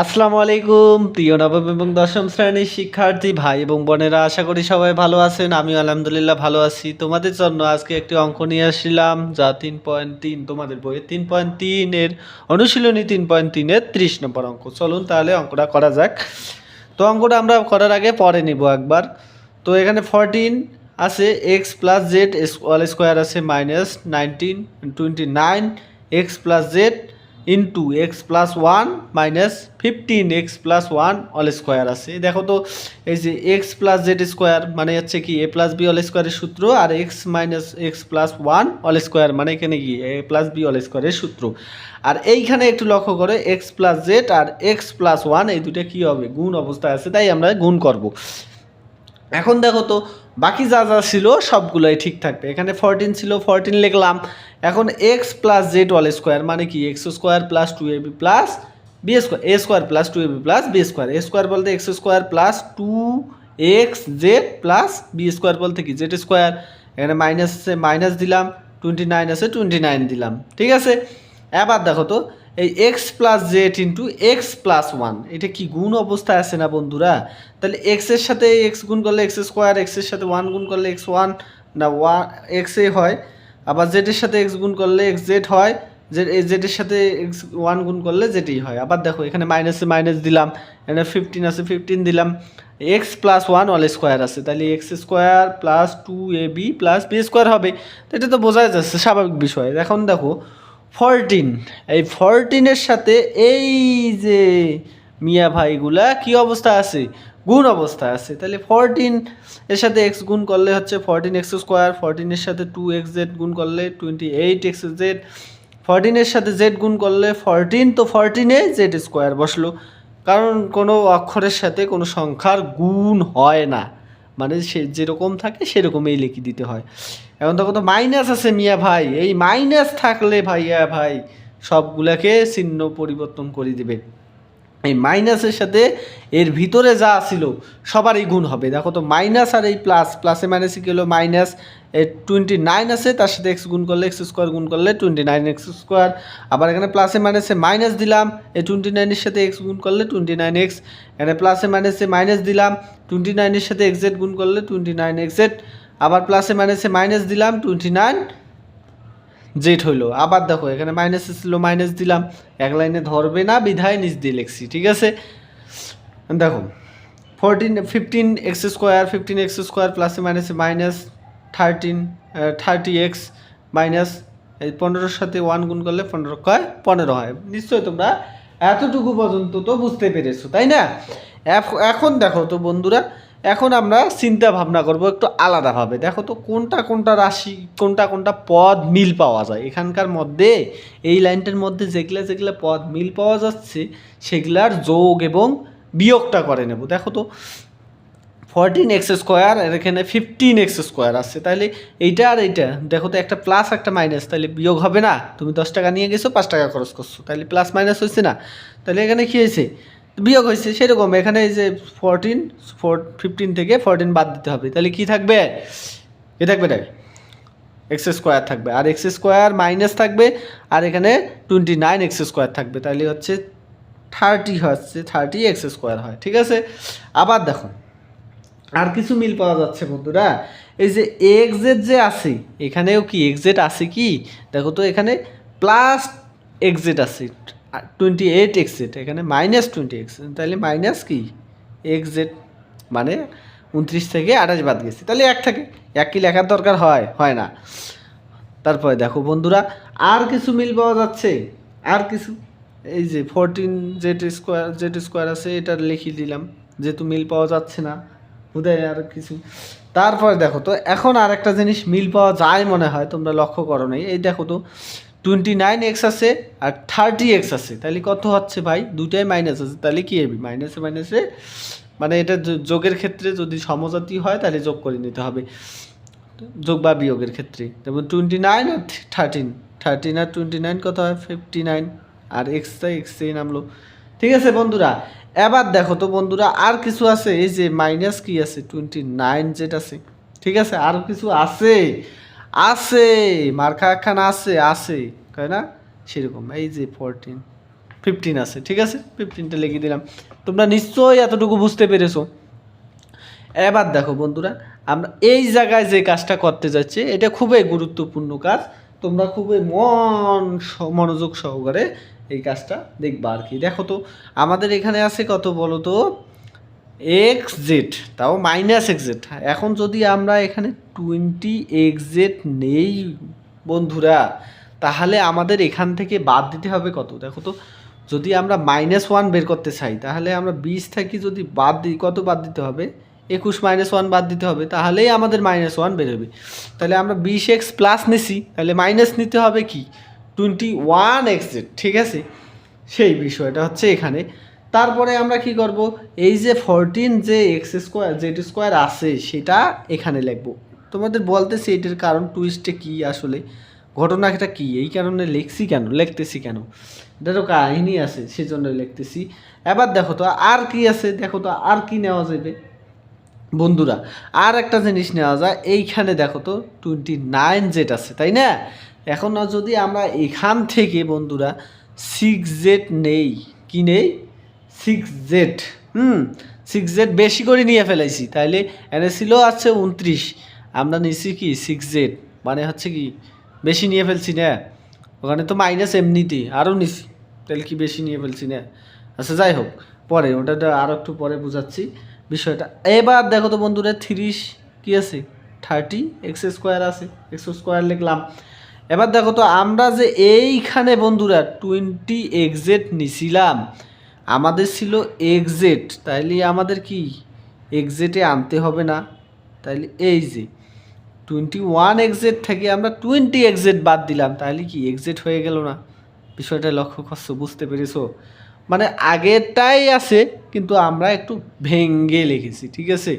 আসসালামু আলাইকুম, প্রিয় নবম এবং দশম শ্রেণির শিক্ষার্থী ভাই এবং বোনেরা, আশা করি সবাই ভালো আছেন। আমিও আলহামদুলিল্লাহ ভালো আছি। তোমাদের জন্য আজকে একটি অঙ্ক নিয়ে আসছিলাম যা তিন পয়েন্ট তিন, তোমাদের বইয়ে তিন পয়েন্ট তিনের অনুশীলনী তিন পয়েন্ট তিনের ত্রিশ নম্বর অঙ্ক। চলুন তাহলে অঙ্কটা করা যাক। তো অঙ্কটা আমরা করার আগে পরে নিব একবার। তো এখানে ফরটিন আছে এক্স প্লাস জেড স্কোয়ার আছে minus nineteen twenty nine x plus z into x plus one minus fifteen x plus one all square আছে। দেখো তো, এই যে এক্স প্লাস জেড স্কোয়ার মানে হচ্ছে কি এ প্লাস বি অল স্কোয়ারের সূত্র আর x minus x plus one all square মানে এখানে কি এ প্লাস বি অল স্কোয়ারের সূত্র। আর এইখানে একটু লক্ষ্য করে এক্স প্লাস জেড আর এক্স প্লাস ওয়ান এই দুটো কী হবে? গুণ অবস্থায় আছে, তাই আমরা গুণ করব। এখন দেখো তো, বাকি যা যা ছিল সবগুলোই ঠিক থাকবে। এখানে ফরটিন ছিল ফরটিন লিখলাম। এখন x plus z all square মানে কি? X square plus two a b plus b square a square plus two a b plus b square a square বলতে x square plus two x z plus b square বলতে কি? Z square এখানে minus minus দিলাম twenty nine আছে twenty nine দিলাম। ঠিক আছে? এবার দেখো তো এই x plus z into x plus one এটা কি গুণ অবস্থায় আছে না বন্ধুরা? তাহলে এক্সের সাথে এক্স গুণ করলে এক্স স্কোয়ার এক্সের সাথে ওয়ান গুণ করলে এক্স ওয়ান না ওয়ান এক্স হয়, আবার জেডের সাথে এক্স গুণ করলে এক্স জেড হয় জেড জেডের সাথে এক্স ওয়ান গুণ করলে জেডই হয়। আবার দেখো, এখানে মাইনাসে মাইনাস দিলাম, এখানে ফিফটিন আছে ফিফটিন দিলাম x plus one all square আছে, তাহলে x square plus two a b plus b square হবে। তো এটা তো বোঝাই যাচ্ছে, স্বাভাবিক বিষয়। এখন দেখো ফরটিন। এই ফরটিনের সাথে এই যে মিয়া ভাইগুলা কি অবস্থা আছে? গুণ অবস্থা আছে। তাহলে ফরটিন এর সাথে এক্স গুণ করলে হচ্ছে ফরটিন এক্স স্কোয়ার ফরটিনের সাথে টু এক্স জেড গুণ করলে টোয়েন্টি এইট এক্স জেড ফরটিনের সাথে জেড গুণ করলে ফরটিন, তো ফরটিনে জেড স্কোয়ার বসল। কারণ কোনো অক্ষরের সাথে কোনো সংখ্যার গুণ হয় না। মানে সে যেরকম থাকে সেরকমই লিখে দিতে হয়। এখন তখন তো মাইনাস আছে মিয়া ভাই। এই মাইনাস থাকলে ভাইয়া ভাই সবগুলাকে চিহ্ন পরিবর্তন করে দিবে। এই মাইনাসের সাথে এর ভিতরে যা ছিল সবারই গুণ হবে। দেখো তো মাইনাস আর এই প্লাস প্লাসে মাইনাসে কি হলো? মাইনাস টোয়েন্টি নাইন আছে, তার সাথে এক্স গুণ করলে এক্স স্কোয়ার গুণ করলে টোয়েন্টি নাইন এক্স স্কোয়ার আবার এখানে প্লাসে মাইনাসে মাইনাস দিলাম, এই টোয়েন্টি নাইনের সাথে এক্স গুণ করলে টোয়েন্টি নাইন এক্স এখানে প্লাসে মাইনাসে মাইনাস দিলাম টোয়েন্টি নাইনের সাথে এক্স জেড গুণ করলে টোয়েন্টি নাইন এক্স জেড আবার প্লাসে মাইনাসে মাইনাস দিলাম টোয়েন্টি নাইন জেড হইল। আবার দেখো, এখানে মাইনাস ছিল মাইনাস দিলাম। এক লাইনে ধরবে না, বিধায় নিচ দিয়ে লিখছি, ঠিক আছে? দেখো fourteen fifteen x square fifteen x square প্লাসে মাইনাসে minus thirteen thirty x minus এই পনেরোর সাথে ওয়ান গুণ করলে পনেরো, কয়? পনেরো হয়। নিশ্চয়ই তোমরা এতটুকু পর্যন্ত তো বুঝতে পেরেছ, তাই না? এখন দেখো তো বন্ধুরা এখন আমরা চিন্তা ভাবনা করব একটু আলাদাভাবে। দেখো তো কোনটা কোনটা রাশি, কোনটা কোনটা পদ মিল পাওয়া যায়? এখানকার মধ্যে, এই লাইনটার মধ্যে যেগুলা যেগুলা পদ মিল পাওয়া যাচ্ছে, সেগুলার যোগ এবং বিয়োগটা করে নেব। দেখো তো ফরটিন এক্স স্কোয়ার আর এখানে ফিফটিন এক্স স্কোয়ার আসছে তাহলে এইটা আর এইটা, দেখো তো একটা প্লাস একটা মাইনাস তাহলে বিয়োগ হবে না? তুমি দশ টাকা নিয়ে গেছো, পাঁচ টাকা খরচ করছ। তাহলে প্লাস মাইনাস হয়েছে না? তাহলে এখানে কী হয়েছে? বিয়োগ হয়েছে, সেরকম। এখানে এই যে ফোরটিন ফোর ফিফটিন থেকে ফোরটিন বাদ দিতে হবে। তাহলে কি থাকবে? এ থাকবে দেখ এক্স স্কোয়ার থাকবে। আর এক্স স্কোয়ার মাইনাস থাকবে, আর এখানে টোয়েন্টি নাইন এক্স স্কোয়ার থাকবে। তাহলে হচ্ছে থার্টি হচ্ছে থার্টি এক্স স্কোয়ার হয়। ঠিক আছে? আবার দেখো, আর কিছু মিল পাওয়া যাচ্ছে বন্ধুরা। এই যে এক্সের যে আছে, এখানেও কি? এক্সেট আছে কি? দেখো তো এখানে প্লাস এক্সেট আছে। টোয়েন্টি এইট এক্স জেড এখানে মাইনাস টোয়েন্টি এক্স তাহলে মাইনাস কি? এক্স জেড মানে উনত্রিশ থেকে আঠাশ বাদ গেছে। তাহলে এক থাকে। এক কি লেখার দরকার হয়? হয় না। তারপরে দেখো বন্ধুরা, আর কিছু মিল পাওয়া যাচ্ছে? আর কিছু? এই যে fourteen z square z square আছে, এটা লিখিয়ে দিলাম। যেহেতু মিল পাওয়া যাচ্ছে না উদয় আর কিছু। তারপরে দেখো তো, এখন আর একটা জিনিস মিল পাওয়া যায় মনে হয়, তোমরা লক্ষ্য করো নাই। এই দেখো তো টোয়েন্টি নাইন এক্স আছে আর থার্টি এক্স আছে। তাহলে কত হচ্ছে ভাই? দুটাই মাইনাস আছে। তাহলে কি হবে? মাইনাসে মাইনাসে মানে এটা যোগের ক্ষেত্রে যদি সমজাতি হয়, তাহলে যোগ করে নিতে হবে। যোগ বা বিয়োগের ক্ষেত্রে। যেমন টোয়েন্টি নাইন আর থার্টিন থার্টিন আর টোয়েন্টি নাইন কত হয়? ফিফটি নাইন আর এক্সটা এক্সেই নামলো। ঠিক আছে বন্ধুরা, এবার দেখো তো বন্ধুরা, আর কিছু আছে? এই যে মাইনাস কি আছে? টোয়েন্টি নাইন যেটা আছে। ঠিক আছে, আর কিছু আছে। আছে মার্কা একখান আছে আছে, তাই না? সেরকম, এই যে ফোরটিন ফিফটিন আছে, ঠিক আছে? ফিফটিনটা লিখে দিলাম। তোমরা নিশ্চয়ই এতটুকু বুঝতে পেরেছ। এবার দেখো বন্ধুরা, আমরা এই জায়গায় যে কাজটা করতে যাচ্ছি, এটা খুবই গুরুত্বপূর্ণ কাজ। তোমরা খুবই মন মনোযোগ সহকারে এই কাজটা দেখবা আর কি। দেখো তো, আমাদের এখানে আছে কত বলো তো এক্স জেড তাও মাইনাস এক্স জেড এখন যদি আমরা এখানে টোয়েন্টি এক্স জেড নেই, বন্ধুরা, তাহলে আমাদের এখান থেকে বাদ দিতে হবে কত? দেখো তো, যদি আমরা মাইনাস ওয়ান বের করতে চাই, তাহলে আমরা বিশ থেকে যদি বাদ দিই, কত বাদ দিতে হবে? একুশ মাইনাস ওয়ান বাদ দিতে হবে, তাহলেই আমাদের মাইনাস ওয়ান বেরোবে। তাহলে আমরা বিশ এক্স প্লাস নিছি, তাহলে মাইনাস নিতে হবে কি? টোয়েন্টি ওয়ান এক্স ঠিক আছে? সেই বিষয়টা হচ্ছে এখানে। তারপরে আমরা কি করব? এই যে ফোরটিন যে এক্স স্কোয়ার জেড স্কোয়ার আছে, সেটা এখানে লিখব। তোমাদের বলতেছি এটার কারণ টুইস্টে কি আসলে, ঘটনাটা কি, এই কারণে লিখছি কেন, লিখতেছি কেন? এটারও কাহিনী আছে, সেজন্য লিখতেছি। এবার দেখো তো, আর কি আছে? দেখো তো, আর কি নেওয়া যাবে? বন্ধুরা, আর একটা জিনিস নেওয়া যায়, এইখানে দেখো তো টোয়েন্টি নাইন জেড আছে, তাই না? এখন যদি আমরা এখান থেকে, বন্ধুরা সিক্স জেড নেই, কি নেই? সিক্স জেড হুম। সিক্স জেড বেশি করে নিয়ে ফেলাইছি। তাইলে এনে ছিল আছে উনত্রিশ আমরা নিছি কি সিক্স জেড মানে হচ্ছে কি বেশি নিয়ে ফেলছি না। ওখানে তো মাইনাস এমনিতেই আরও নিছি। তাহলে কি বেশি নিয়ে ফেলছি না? আচ্ছা যাই হোক। পরে ওটা আরও একটু পরে বুঝাচ্ছি বিষয়টা। এবার দেখো তো বন্ধুরা থ্রিশ কি আছে? থার্টি এক্স স্কোয়ার আছে। এক্স স্কোয়ার লিখলাম। এবার দেখো তো আমরা যে এইখানে বন্ধুরা টোয়েন্টি এক্সেট নিছিলাম। আমাদের ছিল এক্সেট তাইলে আমাদের কি? এক্সেটে আনতে হবে না। তাইলে এই যে টোয়েন্টি ওয়ান এক্সেট থেকে আমরা টোয়েন্টি এক্সেট বাদ দিলাম তাহলে কি এক্সেট হয়ে গেল না? বিষয়টা লক্ষ্য করছ, বুঝতে পেরেছ? মানে আগেরটাই আছে, কিন্তু আমরা একটু ভেঙ্গে লিখেছি ঠিক আছে?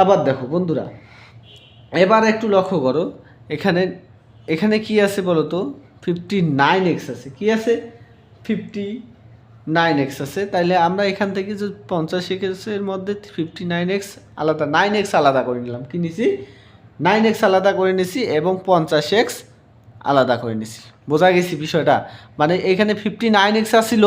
আবার দেখো বন্ধুরা, এবার একটু লক্ষ্য করো, এখানে এখানে কি আছে বলো তো ফিফটি নাইন এক্স আছে, কি আছে? ফিফটি নাইন এক্স আছে। তাইলে আমরা এখান থেকে যে পঞ্চাশ এক্সের মধ্যে ফিফটি নাইন এক্স আলাদা নাইন এক্স আলাদা করে নিলাম। কি নিছি? নাইন এক্স আলাদা করে নিছি এবং পঞ্চাশ এক্স আলাদা করে নিছি। বোঝা গেছি বিষয়টা? মানে এখানে ফিফটি নাইন এক্স আসছিল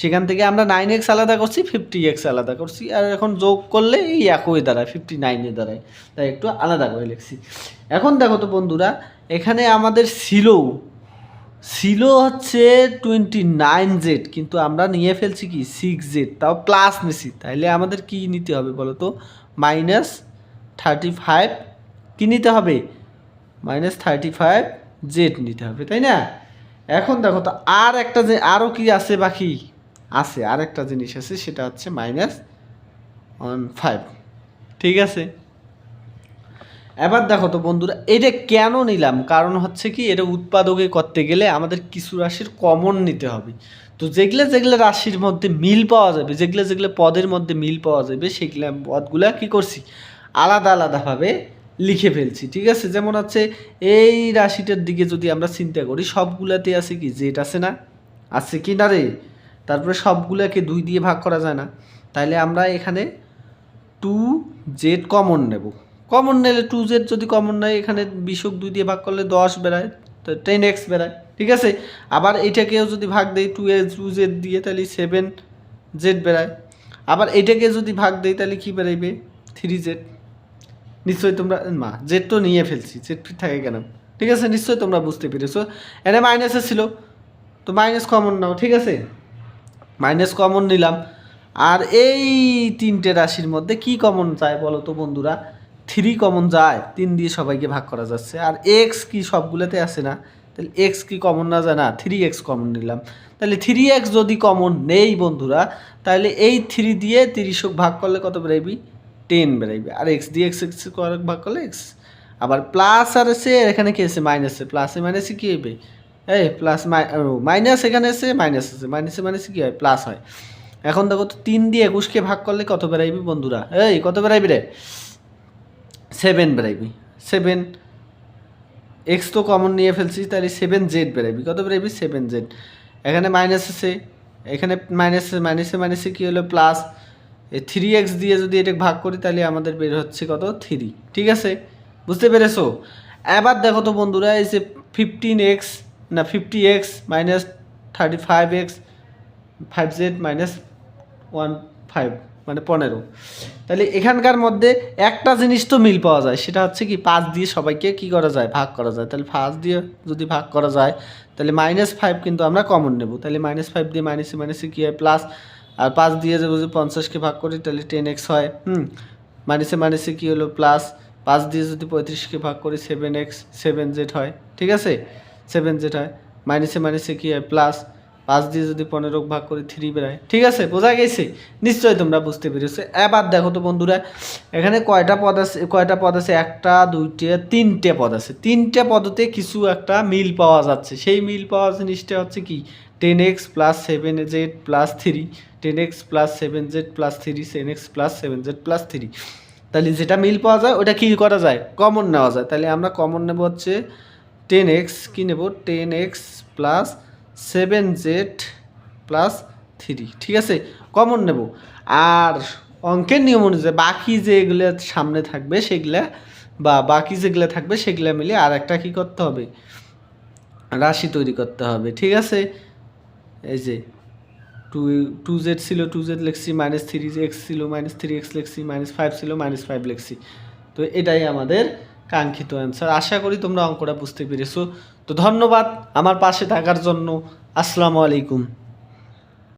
সেখান থেকে আমরা নাইন এক্স আলাদা করছি ফিফটি এক্স আলাদা করছি। আর এখন যোগ করলে এই একই দাঁড়ায় ফিফটি নাইনে দাঁড়ায়। তাই একটু আলাদা করে লিখছি। এখন দেখো তো বন্ধুরা, এখানে আমাদের ছিল ছিল হচ্ছে টোয়েন্টি নাইন জেড কিন্তু আমরা নিয়ে ফেলছি কি সিক্স জেড তাও প্লাস নিছি। তাইলে আমাদের কি নিতে হবে বলো তো? মাইনাস থার্টি ফাইভ কী নিতে হবে? মাইনাস থার্টি ফাইভ জেড নিতে হবে, তাই না? এখন দেখো তো আর একটা যে আরও কি আছে বাকি? আছে আর একটা জিনিস আছে, সেটা হচ্ছে মাইনাস ওয়ান ফাইভ ঠিক আছে? এবার দেখো তো বন্ধুরা, এটা কেন নিলাম? কারণ হচ্ছে কি, এটা উৎপাদকে করতে গেলে আমাদের কিছু রাশির কমন নিতে হবে। তো যেগুলো যেগুলো রাশির মধ্যে মিল পাওয়া যাবে, যেগুলো যেগুলো পদের মধ্যে মিল পাওয়া যাবে, সেগুলো পদগুলো কি করছি? আলাদা আলাদাভাবে লিখে ফেলছি, ঠিক আছে? যেমন হচ্ছে, এই রাশিটার দিকে যদি আমরা চিন্তা করি, সবগুলাতে আছে কি জেট আছে না? আছে কি না রে? তারপরে সবগুলোকে দুই দিয়ে ভাগ করা যায় না। তাইলে আমরা এখানে টু জেড কমন নেব। কমন নিলে টু জেড যদি কমন নেয় এখানে বিশক দুই দিয়ে ভাগ করলে দশ বেড়ায়, তো টেন এক্স বেড়ায়, ঠিক আছে? আবার এটাকেও যদি ভাগ দেই টু এ টু জেড দিয়ে, তাহলে সেভেন জেড বেড়ায়। আবার এটাকে যদি ভাগ দেই, তাহলে কী বেড়াইবে? থ্রি জেড নিশ্চয়ই তোমরা মা জেড তো নিয়ে ফেলছি জেড থাকে কেন? ঠিক আছে? নিশ্চয়ই তোমরা বুঝতে পেরেছ। এটা মাইনাসে ছিল, তো মাইনাস কমন নাও, ঠিক আছে? মাইনাস কমন নিলাম। আর এই তিনটে রাশির মধ্যে কি কমন চায় বলো তো বন্ধুরা? থ্রি কমন যায়, তিন দিয়ে সবাইকে ভাগ করা যাচ্ছে। আর এক্স কি সবগুলোতে আছে না, তাহলে এক্স কি কমন না যায় না? থ্রি এক্স কমন নিলাম। তাহলে থ্রি এক্স যদি কমন নেই বন্ধুরা, তাহলে এই থ্রি দিয়ে তিরিশক ভাগ করলে কত বেরাইবি? টেন বেরাইবে। আর এক্স দিয়ে এক্স এক্স ভাগ করলে এক্স আবার প্লাস আর এসে এখানে কি আছে? মাইনাসে প্লাসে মাইনাসে কী হবে এই প্লাস মাইনাস এখানে এসে মাইনাস আছে। মাইনাসে মাইনাসে কী হয়? প্লাস হয়। এখন দেখো তো তিন দিয়ে একুশকে ভাগ করলে কত বেরাইবি বন্ধুরা? এই, কত বেরাইবি রে? সেভেন বেরাইবি, সেভেন এক্স তো কমন নিয়ে ফেলছি তাহলে সেভেন জেড বেরাইবি। কত বেরাইবি? সেভেন জেড এখানে মাইনাস আছে, এখানে মাইনাস মাইনাসে মাইনাসে কী হলো? প্লাস থ্রি এক্স দিয়ে যদি এটা ভাগ করি, তাহলে আমাদের বের হচ্ছে কত? থ্রি ঠিক আছে? বুঝতে পেরেছ? এবার দেখো তো বন্ধুরা, এই যে ফিফটিন এক্স না fifty x minus thirty five x five z minus one five মানে পনেরো। তাহলে এখানকার মধ্যে একটা জিনিস তো মিল পাওয়া যায়, সেটা হচ্ছে কি পাঁচ দিয়ে সবাইকে কি করা যায়? ভাগ করা যায়। তাহলে পাঁচ দিয়ে যদি ভাগ করা যায়, তাহলে মাইনাস ফাইভ কিন্তু আমরা কমন নেব। তাহলে মাইনাস ফাইভ দিয়ে মাইনাসে মাইনাসে কী হয়? প্লাস আর পাঁচ দিয়ে যদি পঞ্চাশকে ভাগ করি, তাহলে টেন এক্স হয়, হুম? মাইনাসে মাইনাসে কী হলো? প্লাস পাঁচ দিয়ে যদি পঁয়ত্রিশকে ভাগ করি সেভেন এক্স সেভেন জেড হয়, ঠিক আছে? সেভেন জেড হয়। মাইনাসে মাইনাসে কী হয়? প্লাস পাঁচ দিয়ে যদি পনেরো ভাগ করে থ্রি বেরোয় ঠিক আছে? বোঝা গেছে? নিশ্চয়ই তোমরা বুঝতে পেরেছ। এবার দেখো তো বন্ধুরা, এখানে কয়টা পদ আছে? কয়টা পদ আছে? একটা, দুইটে, তিনটে পদ আছে। তিনটে পদতে কিছু একটা মিল পাওয়া যাচ্ছে। সেই মিল পাওয়া জিনিসটা হচ্ছে কি? Ten x plus seven z plus three ten x plus seven z plus three seven x plus seven z plus three তাহলে যেটা মিল পাওয়া যায়, ওটা কী করা যায়? কমন নেওয়া যায়। তাহলে আমরা কমন নেব হচ্ছে টেন এক্স কী নেব? Ten x plus seven z plus three, ঠিক আছে? কমন নেব। আর অঙ্কের নিয়ম অনুযায়ী বাকি যেগুলো সামনে থাকবে সেগুলা বা বাকি যেগুলো থাকবে সেগুলো মিলে আর একটা কী করতে হবে? রাশি তৈরি করতে হবে, ঠিক আছে? এই যে টু টু জেড ছিল, টু জেড লিখছি, মাইনাস থ্রি এক্স ছিল, মাইনাস থ্রি এক্স লিখছি, মাইনাস ফাইভ ছিল, মাইনাস ফাইভ লিখছি। তো এটাই আমাদের কাঙ্ক্ষিত অ্যান্সার আশা করি তোমরা অঙ্কটা বুঝতে পেরেছ। তো ধন্যবাদ আমার পাশে থাকার জন্য। আসসালামু আলাইকুম।